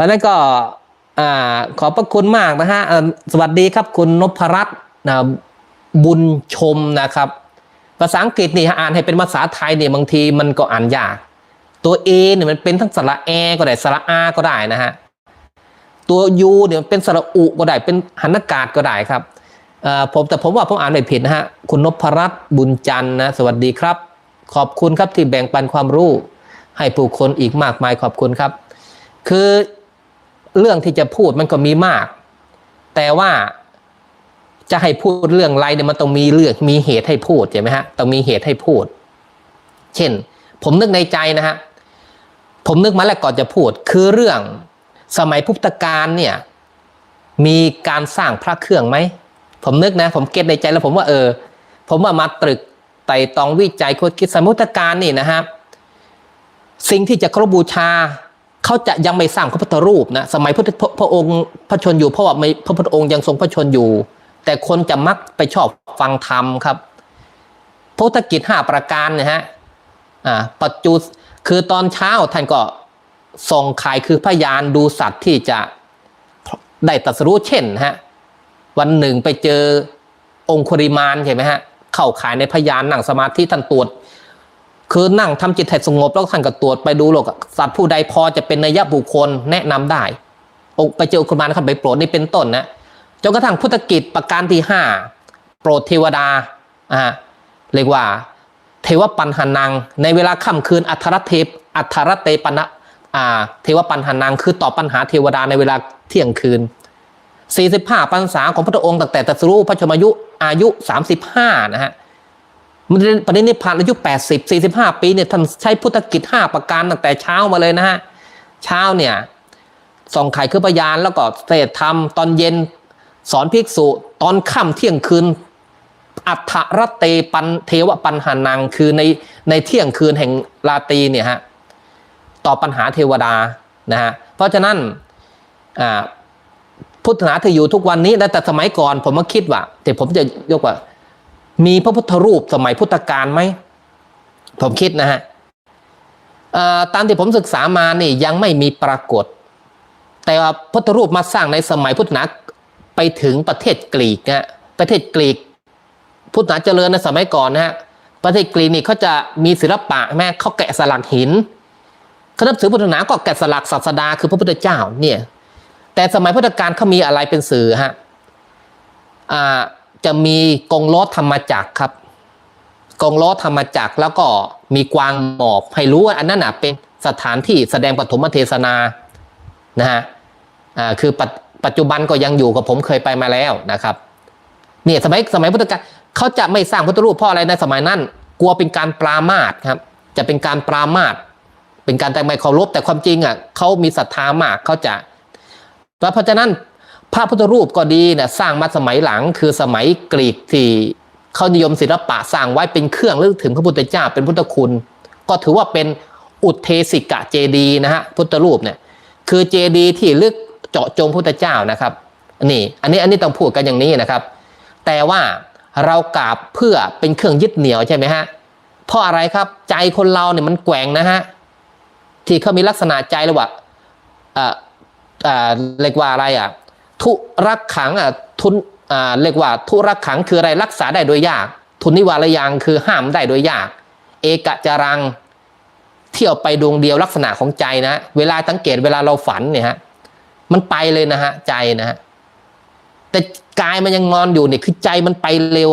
ราะนั้นก็อ่าขอบพระคุณมากนะฮะสวัสดีครับคุณนพรัตน์นะบุญชมนะครับ ภาษาอังกฤษนี่อ่านให้เป็นภาษาไทยเนี่ยบางทีมันก็อ่านยาก ตัว A เนี่ยมันเป็นทั้งสระแอก็ได้สระอาก็ได้นะฮะตัว U เนี่ยมันเป็นสระอุก็ได้เป็นหันอากาศก็ได้ครับผมแต่ผมว่าผมอ่านไม่ผิดนะฮะคุณนพรัตน์บุญจันทร์นะสวัสดีครับ ขอบคุณครับที่แบ่งปันความรู้ ให้ผู้คนอีกมากมายขอบคุณครับ คือ เรื่องที่จะพูดมันก็มีมาก แต่ว่าจะให้พูดเรื่องอะไรเนี่ยมันต้องมีเรื่องมีเหตุให้พูดใช่ไหมฮะต้องมีเหตุให้พูด เช่น ผมนึกในใจนะฮะผมนึกมาแล้วก่อนจะพูด คือเรื่องสมัยพุทธกาลเนี่ย มีการสร้างพระเครื่องไหมผมนึกนะ ผมเก็ตในใจแล้วผมว่าเออ ผมว่ามาตรึกไต่ตองวิจัยคุดคิดสมุทธกาลนี่นะฮะสิ่งที่จะเคารพบูชา เขาจะยังไม่สร้างพระพุทธรูปนะสมัยพระพระองค์พระชนอยู่เพราะว่าไม่พระพุทธองค์ยังทรงพระชนอยู่ แต่คนจะมักไปชอบฟังธรรมครับพุทธกิจห้าประการนี่ยฮะอ่าปัจจุคือตอนเช้าท่านก็ส่งขายคือพยานดูสัตว์ที่จะได้ตัสรู้เช่นฮะวันหนึ่งไปเจอองคุริมานใช่ไหมฮะเข้าขายในพยานนั่งสมาธิท่านตรวจ คือนั่งทำจิตให้สงบแล้วท่านก็ตรวจไปดูโลกสัตว์ผู้ใดพอจะเป็นนัยบุคคลแนะนำได้องไปเจอคนมานะครับไปโปรดนี่เป็นต้นนะจนกระทั่งพุทธกิจประการที่ห้าโปรดเทวดาอ่าเรียกว่า เทวปันหานัง ในเวลาค่ำคืนอัทรเทปอัทรเตปนะอ่าเทวปันหานัง คือตอบปัญหาเทวดาในเวลาเที่ยงคืน 45พรรษาของพระองค์ตั้งแต่ตรัสรู้พระชนมายุอายุ 35 นะฮะ ปรินิพพานอายุ 80 45 ปีเนี่ยท่านใช้พุทธกิจ 5 ประการตั้งแต่เช้ามาเลยนะฮะ เช้าเนี่ยส่องไข่คือพยานแล้วก็เทศธรรม ตอนเย็นสอนภิกษุ ตอนค่ำเที่ยงคืน อัฏฐรเตปันเทวปันหานัง คือในในเที่ยงคืนแห่งราตรีเนี่ยฮะตอบปัญหาเทวดานะฮะเพราะฉะนั้นอ่าพุทธศาสนาที่อยู่ทุกวันนี้แต่สมัยก่อนผมมาคิดว่าแต่ผมจะยกว่า มีพระพุทธรูปสมัยพุทธกาลไหม ผมคิดนะฮะตามที่ผมศึกษามานี่ยังไม่มีปรากฏ แต่ว่าพุทธรูปมาสร้างในสมัยพุทธนาไปถึงประเทศกรีกนะประเทศกรีก พุทธนาเจริญในสมัยก่อนนะฮะประเทศกรีกนี่เขาจะมีศิลปะแม่เขาแกะสลักหินเขานับถือพุทธศาสนาก็แกะสลักศาสดาคือพระพุทธเจ้าเนี่ยแต่สมัยพุทธกาลเขามีอะไรเป็นสื่อฮะอ่า จะมีกงล้อธรรมจักรครับกงล้อธรรมจักรแล้วก็มีกวางหมอบให้รู้ว่าอันนั้นนะเป็นสถานที่แสดงปฐมเทศนานะฮะอ่าคือปัจปัจจุบันก็ยังอยู่กับผมเคยไปมาแล้วนะครับเนี่ยสมัยสมัยพุทธกาลเขาจะไม่สร้างพุทธรูปเพราะอะไรในสมัยนั้น กลัวเป็นการปรามาสครับ จะเป็นการปรามาสเป็นการแต่ไม่เคารพแต่ความจริงอะเขามีศรัทธามากเขาจะเพราะฉะนั้น พระพุทธรูปก็ดีเนี่ยสร้างมาสมัยหลังคือสมัยกรีกที่เขานิยมศิลปะสร้างไว้เป็นเครื่องเรื่องถึงพระพุทธเจ้าเป็นพุทธคุณ ก็ถือว่าเป็นอุเทสิกะเจดีนะฮะพุทธรูปเนี่ยคือเจดีที่ลึกเจาะจงพุทธเจ้านะครับนี่อันนี้อันนี้ต้องพูดกันอย่างนี้นะครับ แต่ว่าเรากราบเพื่อเป็นเครื่องยึดเหนี่ยวใช่ไหมฮะเพราะอะไรครับใจคนเราเนี่ยมันแกว่งนะฮะที่เขามีลักษณะใจระหว่าเอ่อเอ่อเรียกว่าอะไรอะ ทุรักขังอะทุนอ่าเรียกว่าทุรักขังคืออะไรรักษาได้โดยยาก ทุนนิวารยังคือห้ามได้โดยยาก เอกจารังเที่ยวไปดวงเดียวลักษณะของใจนะ เวลาสังเกตเวลาเราฝันเนี่ยฮะมันไปเลยนะฮะใจนะฮะแต่กายมันยังนอนอยู่เนี่ยคือใจมันไปเร็ว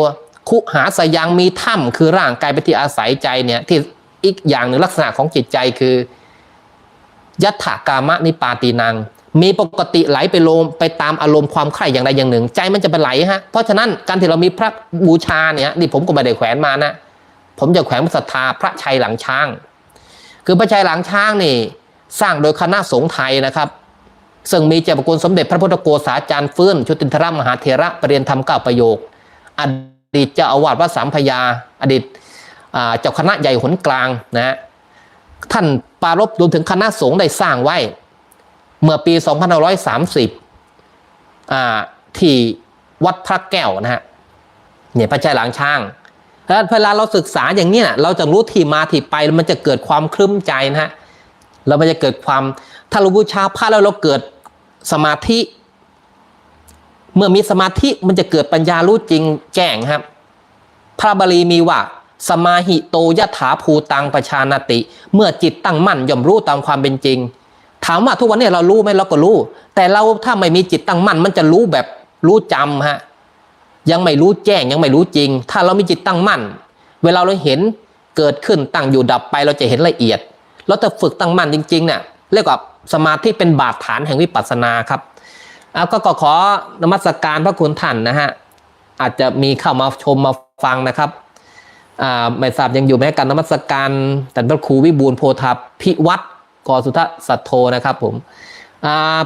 คุหาสยังมีถ้ำคือร่างกายเป็นที่อาศัยใจเนี่ยที่อีกอย่างหนึ่งลักษณะของจิตใจคือยัตถากามะนิปาตีนัง มีปกติไหลไปลมไปตามอารมณ์ความใคร่อย่างใดอย่างหนึ่ง ใจมันจะไปไหลฮะเพราะฉะนั้นการที่เรามีพระบูชาเนี่ยนี่ผมก็ไม่ได้แขวนมานะ ผมจะแขวนพระศรัทธาพระชัยหลังช้าง คือพระชัยหลังช้างนี่ สร้างโดยคณะสงฆ์ไทยนะครับ ซึ่งมีเจ้าประคุณสมเด็จพระพุทธโกษาจารย์ฟื่อนชุตินทรมหาเถระประเรียนธรรมเก้าประโยค อดีตเจ้าอาวาสวัดสามพยา อดีตเจ้าคณะใหญ่หนกลางนะท่านปรารบรวมถึงคณะสงฆ์ได้สร้างไว้ เมื่อปี 2530อ่าที่วัดพระแก้วนะฮะเนี่ยพระชัยหลังช้างแล้วเวลาเราศึกษาอย่างเนี้ยเราจะรู้ที่มาที่ไปมันจะเกิดความคลึ้มใจนะฮะแล้วมันจะเกิดความถ้าเราบูชาพระแล้วเราเกิดสมาธิ เมื่อมีสมาธิมันจะเกิดปัญญารู้จริงแจ้งครับ พระบาลีมีว่า สมาหิโตยถาภูตังประชานติ เมื่อจิตตั้งมั่นย่อมรู้ตามความเป็นจริง ถามว่าทุกวันนี้เรารู้ไหมเราก็รู้ แต่เราถ้าไม่มีจิตตั้งมั่นมันจะรู้แบบรู้จำฮะยังไม่รู้แจ้งยังไม่รู้จริง ถ้าเรามีจิตตั้งมั่น เวลาเราเห็นเกิดขึ้นตั้งอยู่ดับไปเราจะเห็นละเอียด เราจะฝึกตั้งมั่นจริงๆเนี่ยเรียกว่าสมาธิเป็นบาดฐานแห่งวิปัสสนาครับเอาก็ก็ขอนมัสการพระคุณท่านนะฮะอาจจะมีเข้ามาชมมาฟังนะครับอ่าไม่ทราบยังอยู่ไหมการนมัสการแต่พระครูวิบูลโพธาพิวัตร กอสุทธสัทโธนะครับผม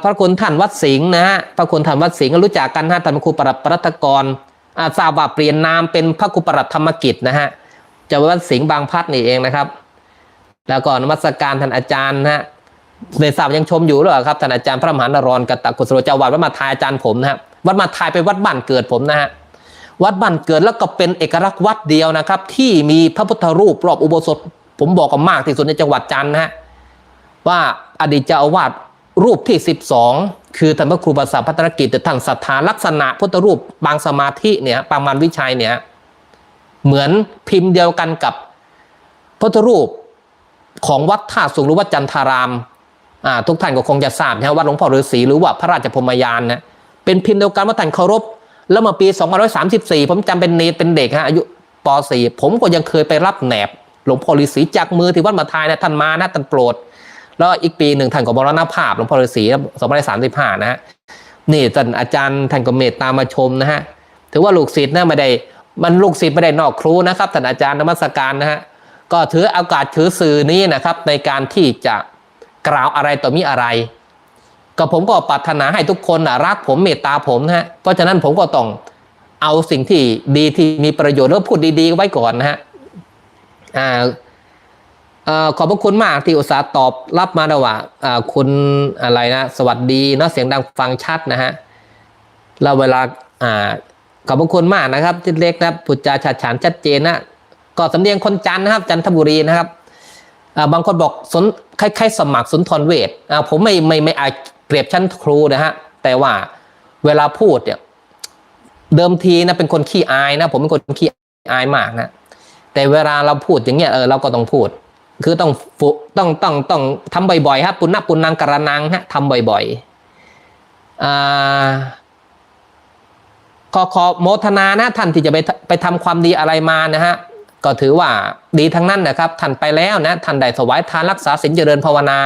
พระคุณท่านวัดสิงห์นะฮะพระคุณท่านวัดสิงห์รู้จักกันฮะท่านพระครูปรัตปรัตกรอ่าทราบว่าเปลี่ยนนามเป็นพระครูปรัตธรรมกิจนะฮะจะวัดสิงห์บางพัดนี่เองนะครับ แล้วก็นมัสการท่านอาจารย์นะฮะในทราบยังชมอยู่หรือเปล่าครับท่านอาจารย์พระมหานรรกตกุศโลเจ้าวัดวัดมาทายอาจารย์ผมนะฮะวัดมาทายเป็นวัดบ้านเกิดผมนะฮะวัดบ้านเกิดแล้วก็เป็นเอกลักษณ์วัดเดียวนะครับ ที่มีพระพุทธรูปรอบอุโบสถ ผมบอกกันมากที่สุดในจังหวัดจันทร์นะฮะ ว่าอดีตเจ้าอาวาสรูปที่ 12 คือท่านพระครูประสาพัฒนกิจแต่ท่านศรัทธาลักษณะพุทธรูปบางสมาธิเนี่ยปางมารวิชัยเนี่ยเหมือนพิมพ์เดียวกันกับพุทธรูปของวัดท่าสุงหรือวัดจันทารามทุกท่านก็คงจะทราบนะวัดหลวงพ่อฤาษีหรือว่าพระราชพรหมยานนะเป็นพิมพ์เดียวกันว่าท่านเคารพ แล้วมาปี 2534 ผมจำเป็นเนตเป็นเด็กฮะอายุป .4 ผมก็ยังเคยไปรับแหนบ หลวงพ่อฤาษีจากมือที่วัดมาทายนะท่านมานะท่านโปรด แล้วอีกปีหนึ่งท่านก็มรณภาพหลวงพ่อฤาษี2535นะฮะนี่ท่านอาจารย์ท่านก็เมตตามาชมนะฮะถือว่าลูกศิษย์นะไม่ได้มันลูกศิษย์ไม่ได้นอกครูนะครับท่านอาจารย์นมัสการนะฮะก็ถือโอกาสถือสื่อนี้นะครับ ในการที่จะกล่าวอะไรต่อมีอะไร ก็ผมก็ปรารถนาให้ทุกคนนะรักผมเมตตาผมนะฮะเพราะฉะนั้นผมก็ต้องเอาสิ่งที่ดีที่มีประโยชน์แล้วพูดดีๆไว้ก่อนนะฮะอ่า ขอบพระคุณมากที่อุตส่าห์ตอบรับมานะว่าอ่าคุณอะไรนะสวัสดีเนาะเสียงดังฟังชัดนะฮะแล้วเวลาอ่าขอบพระคุณมากนะครับที่เล็กนะพุทธจาฉาดฉานชัดเจนนะก็สำเนียงคนจันนะครับ จันทบุรีนะครับอ่าบางคนบอกสนคล้ายๆสมัครสุนทรเวทอ่าผมไม่ไม่ไม่อาจเปรียบชั้นครูนะฮะแต่ว่าเวลาพูดเนี่ยเดิมทีนะเป็นคนขี้อายนะ ผมเป็นคนขี้อายมากนะแต่เวลาเราพูดอย่างเงี้ยเออเราก็ต้องพูด คือต้องฝึกต้องต้องต้องทำบ่อยๆครับปุณณปุณนังกระนังฮะทำบ่อยๆอ่าขอขอโมทนานะท่านที่จะไปไปทำความดีอะไรมานะฮะก็ถือว่าดีทั้งนั้นนะครับท่านไปแล้วนะท่านได้ถวายทานรักษาศีลเจริญภาวนา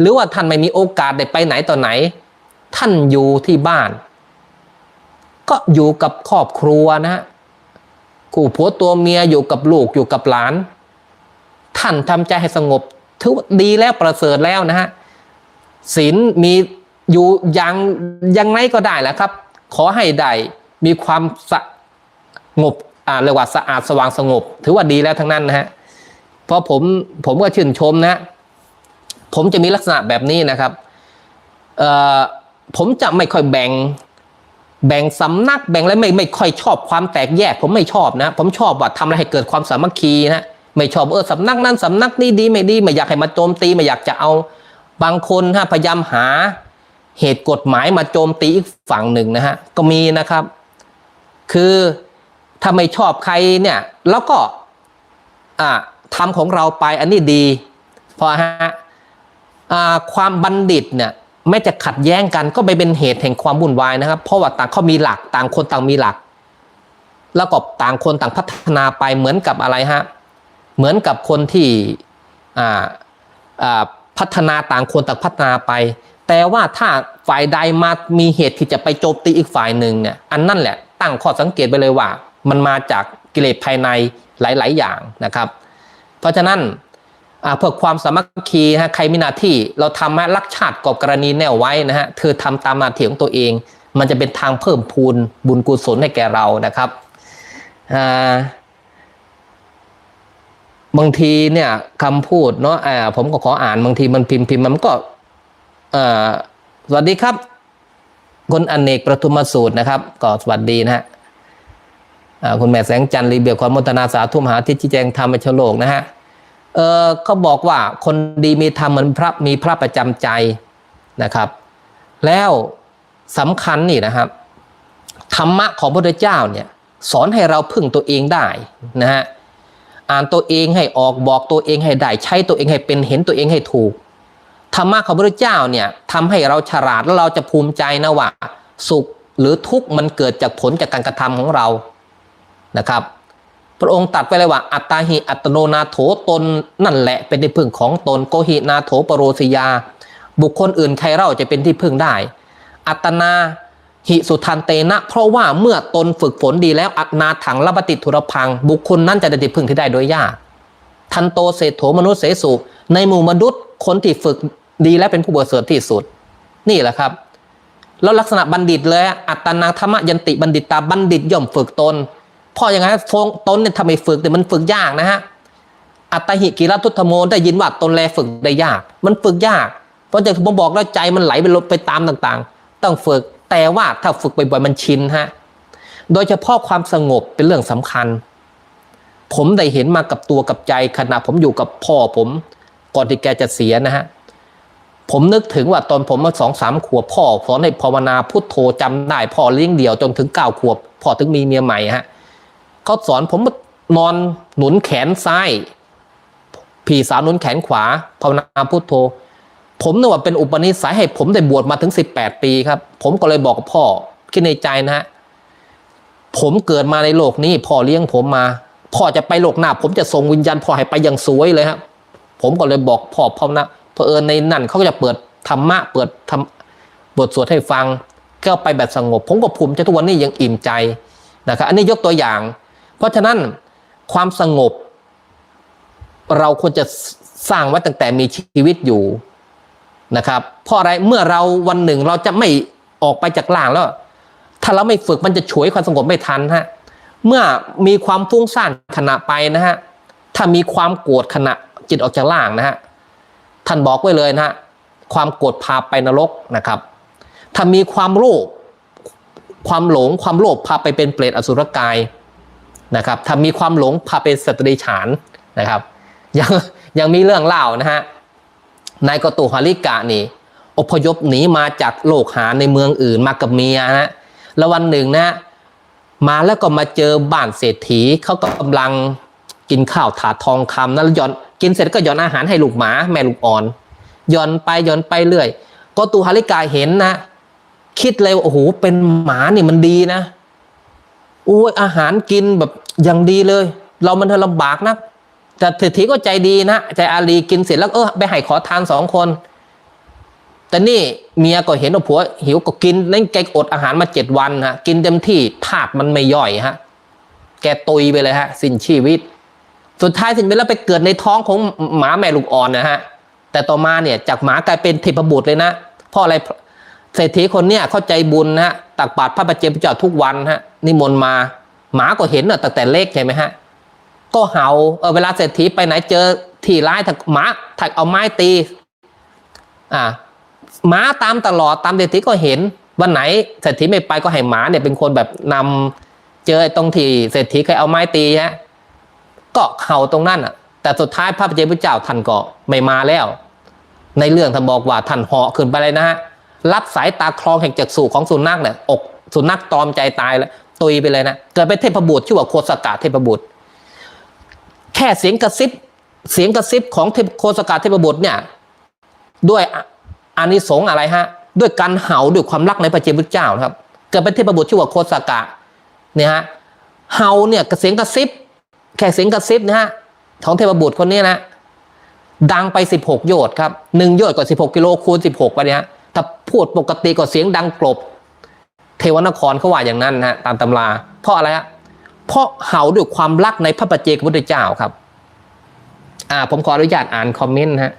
หรือว่าท่านไม่มีโอกาสได้ไปไหนต่อไหน ท่านอยู่ที่บ้าน ก็อยู่กับครอบครัวนะฮะคู่ผัวตัวเมียอยู่กับลูกอยู่กับหลาน ท่านทำใจให้สงบถือว่าดีแล้วประเสริฐแล้วนะฮะศีลมีอยู่อย่างยังไงก็ได้แหละครับ ขอให้ได้มีความสงบอ่าเรียกว่าสะอาดสว่างสงบ ถือว่าดีแล้วทั้งนั้นนะฮะเพราะผมผมก็ชื่นชมนะ ผมจะมีลักษณะแบบนี้นะครับเอ่อผมจะไม่ค่อยแบ่งแบ่งสำนักแบ่งแล้วไม่ไม่ค่อยชอบความแตกแยก ผมไม่ชอบนะ ผมชอบว่าทำอะไรให้เกิดความสามัคคีนะ ไม่ชอบเออสำนักนั้นสำนักนี้ดีไม่ดีไม่อยากให้มาโจมตีไม่อยากจะเอา บางคนฮะพยายามหาเหตุกฎหมายมาโจมตีอีกฝั่งหนึ่งนะฮะก็มีนะครับ คือถ้าไม่ชอบใครเนี่ยแล้วก็อ่าทำของเราไปอันนี้ดีเพราะฮะอ่าความบัณฑิตเนี่ยไม่จะขัดแย้งกันก็ไปเป็นเหตุแห่งความวุ่นวายนะครับ เพราะว่าต่างเขามีหลักต่างคนต่างมีหลัก แล้วก็ต่างคนต่างพัฒนาไปเหมือนกับอะไรฮะ เหมือนกับคนที่พัฒนาต่างคนต่างพัฒนาไป แต่ว่าถ้าฝ่ายใดมามีเหตุที่จะไปโจมตีอีกฝ่ายหนึ่งเนี่ยอันนั่นแหละตั้งข้อสังเกตไปเลยว่า มันมาจากกิเลสภายในหลาย ๆ อย่างนะครับ เพราะฉะนั้นเพื่อความสามัคคีฮะใครมีหน้าที่เราทำให้รักชาติกอบกรณีแนวไว้นะฮะเธอทำตามหน้าที่ของตัวเอง มันจะเป็นทางเพิ่มพูนบุญกุศลให้แก่เรานะครับอ่า บางทีเนี่ยคำพูดเนาะอ่าผมก็ขออ่านบางทีมันพิมพ์พิมพ์มันก็อ่อสวัสดีครับคุณอเนกประทุมสูตรนะครับ ก็สวัสดีนะฮะคุณแม่แสงจันทร์รีเบียความมตนาสาธุมหาที่ชี้แจงธรรมชโลกนะฮะเออเขาบอกว่าคนดีมีธรรมเหมือนพระมีพระประจำใจนะครับ แล้วสำคัญนี่นะครับ ธรรมะของพระพุทธเจ้าเนี่ย สอนให้เราพึ่งตัวเองได้นะฮะ อ่านตัวเองให้ออกบอกตัวเองให้ได้ใช้ตัวเองให้เป็นเห็นตัวเองให้ถูกธรรมะของพระพุทธเจ้าเนี่ยทำให้เราฉลาดแล้วเราจะภูมิใจนะว่าสุขหรือทุกข์มันเกิดจากผลจากการกระทำของเรานะครับ พระองค์ตัดไว้เลยว่า อัตตาหิอัตโนนาโถตนนั่นแหละเป็นที่พึ่งของตนโกหินาโถปโรสยา บุคคลอื่นใครเล่าจะเป็นที่พึ่งได้ อัตนา หิสุทันเตนะ เพราะว่าเมื่อตนฝึกฝนดีแล้วอัตนาถังละปฏิทุรพัง บุคคลนั้นจะได้ที่พึ่งที่ได้โดยยากทันโตเศรษโถมนุษย์เสสุในหมู่มนุษย์คนที่ฝึกดีและเป็นผู้เบริสุทธิ์ที่สุด นี่แหละครับ แล้วลักษณะบัณฑิตเลย อัตตนาธรรมยันติบัณฑิตตาบัณฑิตย่อมฝึกตนเพราะอย่างไงฟงตนเนี่ยทำไมฝึกแต่มันฝึกยากนะฮะอัตตหิกิรทุตธโมได้ยินว่าตนแลฝึกได้ยาก มันฝึกยาก เพราะจะผมบอกแล้วใจมันไหลไปลบไปตามต่างๆ ต้องฝึก แต่ว่าถ้าฝึกบ่อยๆมันชินฮะโดยเฉพาะความสงบเป็นเรื่องสำคัญ ผมได้เห็นมากับตัวกับใจขณะผมอยู่กับพ่อผมก่อนที่แกจะเสียนะฮะผมนึกถึงว่าตอนผมมาสองสามขวบพ่อสอนให้ภาวนาพุทโธจำได้พ่อเลี้ยงเดี่ยวจนถึงเก้าขวบพ่อถึงมีเมียใหม่ฮะเขาสอนผมนอนหนุนแขนซ้ายพี่สาวหนุนแขนขวาภาวนาพุทโธ ผมนึกว่าเป็นอุปนิสัยให้ผมได้บวชมาถึงสิบแปดปีครับ ผมก็เลยบอกกับพ่อคิดในใจนะฮะผมเกิดมาในโลกนี้พ่อเลี้ยงผมมา พ่อจะไปโลกหน้า ผมจะส่งวิญญาณพ่อให้ไปอย่างสวยเลยครับ ผมก็เลยบอกพ่อพ่อนะเพอเอิญในนั่นเขาก็จะเปิดธรรมะเปิดธรรมบทสวดให้ฟังก็ไปแบบสงบ ผมก็ภูมิใจทุกวันนี้ยังอิ่มใจนะครับ อันนี้ยกตัวอย่าง เพราะฉะนั้นความสงบ เราควรจะสร้างไว้ตั้งแต่มีชีวิตอยู่ นะครับ เพราะอะไรเมื่อเราวันหนึ่งเราจะไม่ออกไปจากล่างแล้ว ถ้าเราไม่ฝึกมันจะฉวยความสงบไม่ทันฮะเมื่อมีความฟุ้งซ่านขณะไปนะฮะถ้ามีความโกรธขณะจิตออกจากล่างนะฮะท่านบอกไว้เลยนะฮะความโกรธพาไปนรกนะครับ ถ้ามีความโลภความหลงความโลภพาไปเป็นเปรตอสุรกายนะครับ ถ้ามีความหลงพาเป็นสตรัจฉานนะครับ ยังยังมีเรื่องเล่านะฮะ นายกตุหาริกะนี่ อพยพหนีมาจากโลกหาในเมืองอื่นมากับเมียนะแล้ววันหนึ่งนะ มาแล้วก็มาเจอบ้านเศรษฐีเขาก็กำลังกินข้าวถาดทองคำนะแล้วย่อนกินเสร็จก็ย่อนอาหารให้ลูกหมาแม่ลูกอ่อนย่อนไปย่อนไปเรื่อย ก็ตูฮาริกาเห็นนะ คิดเลยโอ้โหเป็นหมานี่มันดีนะอุ้ยอาหารกินแบบอย่างดีเลย เรามันเธอลำบากนะ แต่เศรษฐีก็ใจดีนะ ใจอารีกินเสร็จแล้วเออไปให้ขอทานสองคน แต่นี่เมียก็เห็นว่าผัวหิวก็กินนั่นแกอดอาหารมาเจ็ดวันฮะกินเต็มที่ธาตุมันไม่ย่อยฮะ แกตุยไปเลยฮะ สิ้นชีวิต สุดท้ายสิ้นไปแล้วไปเกิดในท้องของหมาแม่ลูกอ่อนนะฮะ แต่ต่อมาเนี่ยจากหมากลายเป็นเทพบุตรเลยนะเพราะอะไรเศรษฐีคนเนี้ยเข้าใจบุญนะฮะตักบาตรพระประเจพระเจ้าทุกวันฮะนิมนต์มา หมาก็เห็นน่ะตั้งแต่เล็กใช่ไหมฮะ ก็เห่าเออเวลาเศรษฐีไปไหนเจอที่ร้ายถ้าหมาถ้าเอาไม้ตีอ่าหมาตามตลอดตามเศรษฐีก็เห็น วันไหนเศรษฐีไม่ไปก็ให้หมาเนี่ยเป็นคนแบบนำเจอไอ้ตรงที่เศรษฐีเคยเอาไม้ตีฮะก็เห่าตรงนั้นอะ แต่สุดท้ายพระเจ้าพระเจ้าท่านก็ไม่มาแล้ว ในเรื่องท่านบอกว่าท่านเหาะขึ้นไปเลยนะฮะรับสายตาคลองแห่งจักษุของสุนัขเนี่ยอกสุนัขตอมใจตายแล้วตุยไปเลยนะเกิดเป็นเทพบุตรชื่อว่าโคสกาเทพบุตร แค่เสียงกระซิบเสียงกระซิบของเทพโคสกาเทพบุตรเนี่ยด้วยอานิสงส์อะไรฮะ ด้วยการเห่าด้วยความรักในพระเจ้าพุทธเจ้านะครับ เกิดเป็นเทพบุตรชื่อว่าโคสกะเนี่ยฮะเห่าเนี่ยกระเสียงกระซิบ แค่เสียงกระซิบนะฮะของเทพบุตรคนนี้นะดังไป 16 โยชน์ครับหนึ่งโยชน์ก็16 กิโลคูณ 16ไปเนี่ยถ้าพูดปกติก็เสียงดังกลบ เทวนครเขาว่าอย่างนั้นนะฮะตามตำรา เพราะอะไรฮะ เพราะเห่าด้วยความรักในพระปัจเจกพุทธเจ้าครับ อ่า ผมขออนุญาตอ่านคอมเมนต์นะฮะ